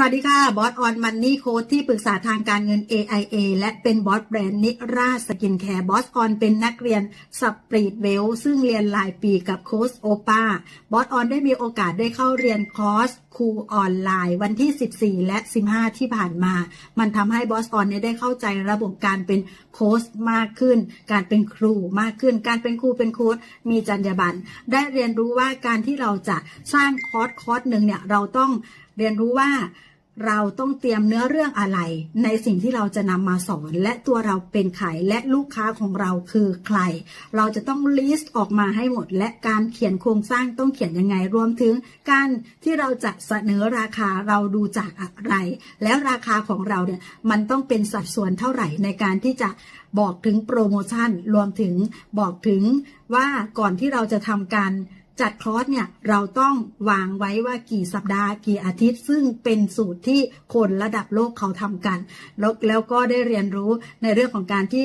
สวัสดีค่ะ บอสออนมันนี่โค้ดที่ปรึกษาทางการเงิน AIA และเป็นบอสแบรนด์นิราสกินแคร์บอสออนเป็นนักเรียนสปรีดเวล ซึ่งเรียนรายปีกับโค้ชโอปาบอสออนได้มีโอกาสได้เข้าเรียนคอร์สครูออนไลน์ วันที่ 14 และ 15 ที่ผ่านมา มันทำให้บอสออนเนี่ยได้เข้าใจระบบการเป็นโค้ชมากขึ้น การเป็นครูมากขึ้น การเป็นครูเป็นโค้ชมีจรรยาบรรณได้เรียนรู้ว่าการที่เราจะสร้างคอร์สคอร์สหนึ่งเนี่ยเราต้องเรียนรู้ว่า เราต้องเตรียมเนื้อเรื่องอะไร ในสิ่งที่เราจะนำมาสอน และตัวเราเป็นใครและลูกค้าของเราคือใคร เราจะต้องลิสต์ออกมาให้หมด และการเขียนโครงสร้างต้องเขียนยังไงรวมถึง การที่เราจะเสนอราคาเราดูจากอะไร แล้วราคาของเราเนี่ยมันต้องเป็นสัดส่วนเท่าไหร่ในการที่จะบอกถึงโปรโมชั่นรวมถึงบอกถึงว่าก่อนที่เราจะทำการ จัดคอร์สเนี่ยเราต้องวางไว้ว่ากี่สัปดาห์กี่อาทิตย์ ซึ่งเป็นสูตรที่คนระดับโลกเขาทำกันแล้วแล้วก็ได้เรียนรู้ในเรื่องของการที่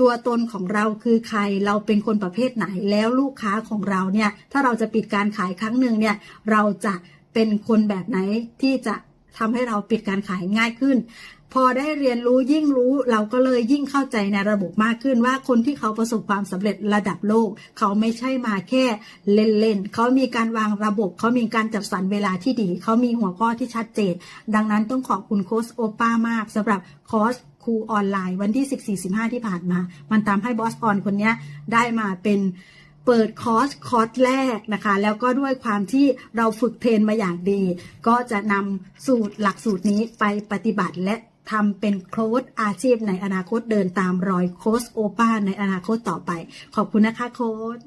ตัวตนของเราคือใครเราเป็นคนประเภทไหนแล้วลูกค้าของเราเนี่ย ถ้าเราจะปิดการขายครั้งหนึ่งเนี่ย เราจะเป็นคนแบบไหนที่จะ ทำให้เราปิดการขายง่ายขึ้น พอได้เรียนรู้ยิ่งรู้เราก็เลยยิ่งเข้าใจในระบบมากขึ้นว่าคนที่เขาประสบความสำเร็จระดับโลก เขาไม่ใช่มาแค่เล่นๆเขามีการวางระบบ เขามีการจัดสรรเวลาที่ดี เขามีหัวข้อที่ชัดเจน ดังนั้นต้องขอบคุณโค้ชโอป้ามากสำหรับคอร์สครูออนไลน์วันที่ 14-15 ที่ผ่านมา มันทำให้บอสออนคนนี้ได้มาเป็น เปิดคอร์สคอร์สแรกนะคะ แล้วก็ด้วยความที่เราฝึกเทรนมาอย่างดี ก็จะนำสูตรหลักสูตรนี้ไปปฏิบัติและทำเป็นโค้ชอาชีพในอนาคตเดินตามรอยโค้ชโอป้าในอนาคตต่อไป ขอบคุณนะคะโค้ช